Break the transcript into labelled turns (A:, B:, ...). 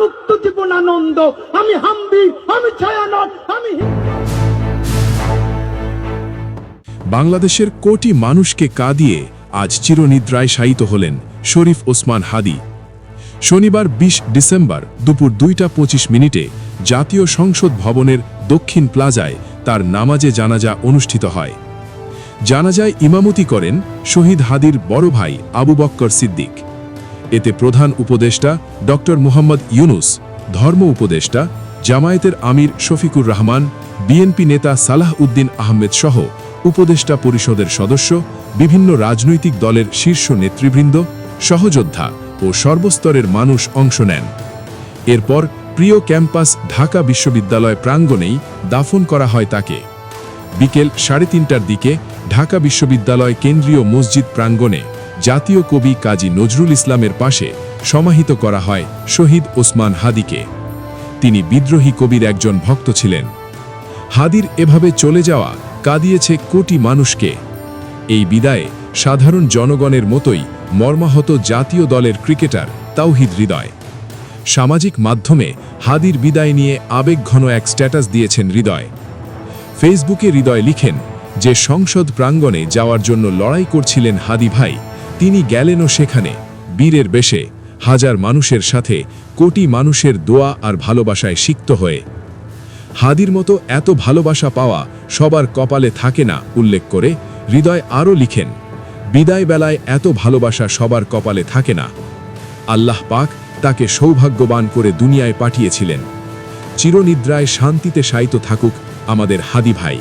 A: মুক্ত জীবন আনন্দ। আমি হাম্বি, আমি ছায়ানট, আমি
B: বাংলাদেশের কোটি মানুষকে কাঁদিয়ে আজ চিরনিদ্রায় শায়িত হলেন শরীফ ওসমান হাদি। শনিবার ২০ ডিসেম্বর দুপুর দুইটা পঁচিশ মিনিটে জাতীয় সংসদ ভবনের দক্ষিণ প্লাজায় তার নামাজে জানাজা অনুষ্ঠিত হয়। জানাজায় ইমামতি করেন শহীদ হাদির বড় ভাই আবু বক্কর সিদ্দিক। এতে প্রধান উপদেষ্টা ড মুহাম্মদ ইউনুস, ধর্ম উপদেষ্টা জামায়াতের আমির শফিকুর রহমান, বিএনপি নেতা সালাহ উদ্দিন আহমেদ সহ উপদেষ্টা পরিষদের সদস্য, বিভিন্ন রাজনৈতিক দলের শীর্ষ নেতৃবৃন্দ, সহযোদ্ধা ও সর্বস্তরের মানুষ অংশ নেন। এরপর প্রিয় ক্যাম্পাস ঢাকা বিশ্ববিদ্যালয় প্রাঙ্গণেই দাফন করা হয় তাকে। বিকেল সাড়ে তিনটার দিকে ঢাকা বিশ্ববিদ্যালয় কেন্দ্রীয় মসজিদ প্রাঙ্গণে জাতীয় কবি কাজী নজরুল ইসলামের পাশে সমাহিত করা হয় শহীদ ওসমান হাদিকে। তিনি বিদ্রোহী কবির একজন ভক্ত ছিলেন। হাদির এভাবে চলে যাওয়া কাঁদিয়েছে কোটি মানুষকে। এই বিদায়ে সাধারণ জনগণের মতোই মর্মাহত জাতীয় দলের ক্রিকেটার তাওহিদ হৃদয়। সামাজিক মাধ্যমে হাদির বিদায় নিয়ে আবেগঘন এক স্ট্যাটাস দিয়েছেন হৃদয়। ফেসবুকে হৃদয় লিখেন যে সংসদ প্রাঙ্গণে যাওয়ার জন্য লড়াই করছিলেন হাদি ভাই। তিনি গেলেনও সেখানে। বীরের বেশে হাজার মানুষের সাথে কোটি মানুষের দোয়া আর ভালোবাসায় সিক্ত হয়ে। হাদির মতো এত ভালোবাসা পাওয়া সবার কপালে থাকে না, উল্লেখ করে হৃদয় আরও লিখেন, বিদায় বেলায় এত ভালোবাসা সবার কপালে থাকে না। আল্লাহ পাক তাকে সৌভাগ্যবান করে দুনিয়ায় পাঠিয়েছিলেন। চিরনিদ্রায় শান্তিতে শায়িত থাকুক আমাদের হাদি ভাই।